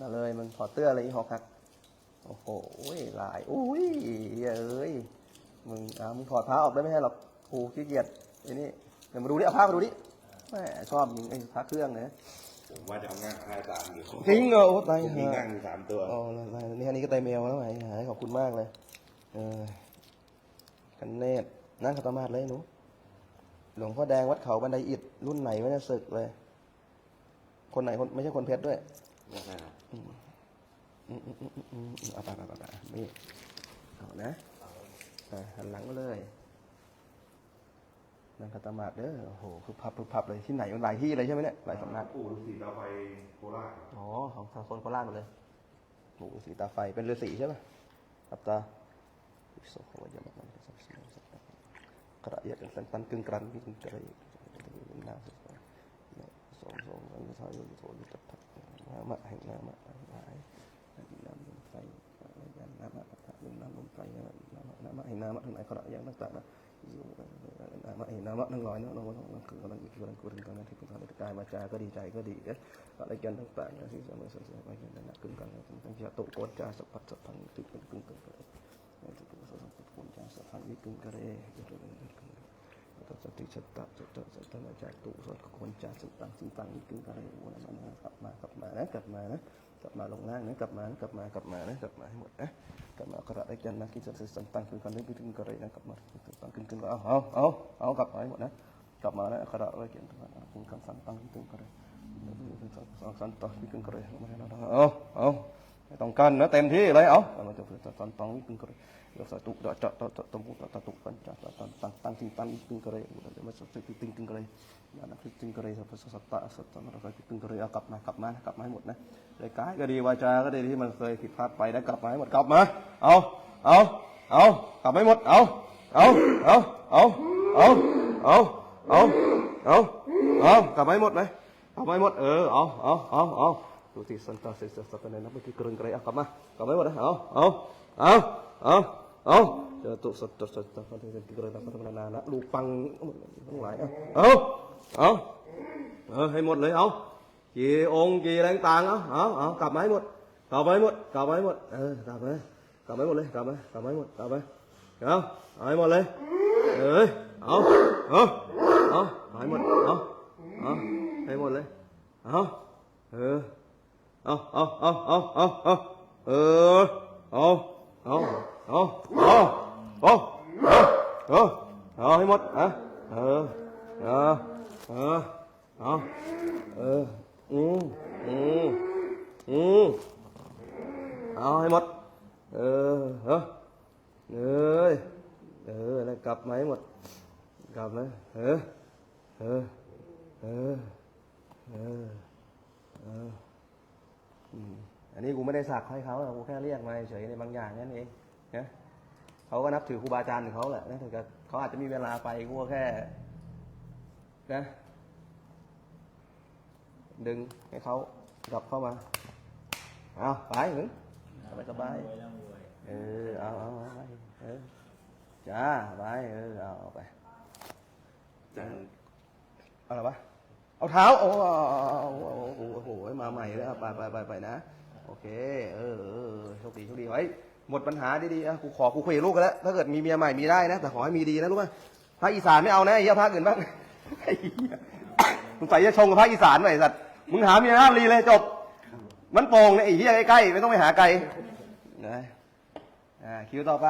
มาเลยมึงถอดเตื้อเลยอีหอกหัก โอ้โหหลายอุ้ยเอ้ยมึงอะมึงถอดผ้าออกได้ไหมใช่หรอกกูขี้เกียจไอ้นี่เดี๋ยวมาดูดิเอาผ้ามาดูดิแม่ชอบยิงไอ้ผ้าเครื่องเนี่ยผมว่าจะเอางานคลายตามอยู่จริงเหรอโอ้ตายผมมีห่างานอยู่สามตัวอ๋อแล้วนี่อันนี้ก็ไตเมลแล้วไหมหายขอบคุณมากเลย เออคันเนตนั่งขัตมาดเลยหนูหลวงพ่อแดงวัดเขาบันไดอิฐรุ่นไหนวะเนี่ยศึกเลย คนไหนคนไม่ใช่คนเพชรด้วยไม่ใช่ครับ อืมอืมอืมอืมอืมเอาไปไปไปไปนี่เอานะอะหันหลังมาเลยนั่งขัตมาดเด้อโอ้โหคือพับคือพับเลยที่ไหนมันหลายที่เลยใช่ไหมเนี่ยหลายสำนักปู่ฤาษีดาไฟโคราชอ๋อของทางโซนโคราชหมดเลยหมูสีตาไฟเป็นฤาษีใช่ไหมครับตาโซโคยามันมันสับสนสับกระเอียดกันตันกึ่งกรันกึ่งกระไรน้ำสองสองสองสองสองโซยุตทัก น้ำมะแห่งน้ำมะหายน้ำลมไฟยันน้ำมะพัดลมน้ำลมไฟน้ำน้ำมะแห่งน้ำมะทั้งหลายกระอย่างต่างๆนะน้ำมะแห่งน้ำมะทั้งหลายเนาะเราเราคือกำลังอีกกำลังกุศลกำลังที่เป็นการกายมาจาก็ดีใจก็ดีเอ๊ะอะไรกันต่างๆนะที่สามารถสื่อสารไปกันนะกึ่งกันทั้งจะตุโกนจาสัพพัดสัพพังตึกเป็นกึ่งกันเลยตุโกนสัพพัดโกนจาสัพพังวิกึ่งกันเลย ตัดสติสัตตะสัตตะสัตตะมาจากตุสัตโกนจาสัตตังสิตังกึ่งกันเลยวันนั้นกลับมากลับมานะกลับมานะกลับมาลงล่างนะกลับมากลับมากลับมานะกลับมาให้หมดนะกลับมากระไรกันนะกิจสัตตังกึ่งกันเลยวิกึ่งกันเลยนะกลับมาตังกึ่งกึ่งเอาเอาเอาเอากลับมาให้หมดนะกลับมานะกระไรกันกึ่งกันสันตังกึ่งกันเลยสันตวิกึงกระเรเอาเอา ไม่ต้องกันนะเต็มที่เลยเอาเราจะฝึกสันตังวิกึงกระเรเราสตุดจะตตตมุตตตุกันจะตันตังตังสิตังวิกึงกระเรเรามาสตติติงกึงกระเรนั่นคือติงกระเรสัพพสัตตะสัตตะเราไปกึงกระเรเอากลับมากลับมากลับมาให้หมดนะเลยกายก็ดีวาจาก็ดีที่มันเคยผิดพลาดไปได้กลับมาให้หมดกลับมาเอาเอาเอากลับให้หมดเอาเอาเอาเอาเอาเอาเอาเอาเอากลับให้หมดเลยเอาไปหมดเออเอาเอาเอาเอา ดูที่สันตาเสสสัตว์ในนั้นเมื่อกี้กรงไกรเอากลับมากลับไปหมดนะเอาเอาเอาเอาเอาจอตุสัตว์สัตว์สัตว์ที่เป็นกรึงแล้วก็ทำนานะลูกปังทั้งหลายเอาเอาเออให้หมดเลยเอากี่องค์กี่แรงต่างเอาเอาเอากลับมาให้หมดกลับไปหมดกลับไปหมดเออกลับไปกลับไปหมดเลยกลับไปกลับไปหมดกลับไปเอาเอาให้หมดเลยเอ้ยเอาเอาเอาให้หมดเอาเอาให้หมดเลยเอาเออ เอาเอาเอาเอาเอาเอาเออเอาเอาเอาเอาเอาเอาเอาเอาให้หมดอะเออเออเออเอาเอออืมอืมอืมเอาให้หมดเออเออเอ้ยเออแล้วกลับมาให้หมด กลับมาเออเออเออเออเออ นนี้กูไม่ได้สักให้เขาหรอกกูแค่เรียกมาเฉยในบางอย่างนั่นเองนะเขาก็นับถือครูบาอาจารย์ของเขาแหละนะแต่ก็เขาอาจจะมีเวลาไปกูก็แค่นะดึงให้เขากลับเข้ามา เอาไปหนึ่งสบายสบายเออเอาเอาเอาไปเออจ้าไปเออเอาเอาไปจังอะไรวะเอาเท้าโอ้โหโอ้โหมาใหม่แล้วไปไปไปไปนะ โอเค เออเออโชคดีโชคดีไว้หมดปัญหาดีๆอะกูขอกูคุยกับลูกกันแล้ว ถ้าเกิดมีเมียใหม่มีได้นะ แต่ขอให้มีดีนะรู้ป่ะภาคอีสานไม่เอานะไอ้เหี้ยภาคอื่นบ้างไอ้เหี้ยมึงใส่จะชงกับภาคอีสานหน่อยสัตว์มึงหาเมียห้ามรีเลยจบ มันโป่งเนี่ยไอ้เหี้ยใกล้ๆไม่ต้องไปหาไกลนะอ่าคิวต่อไป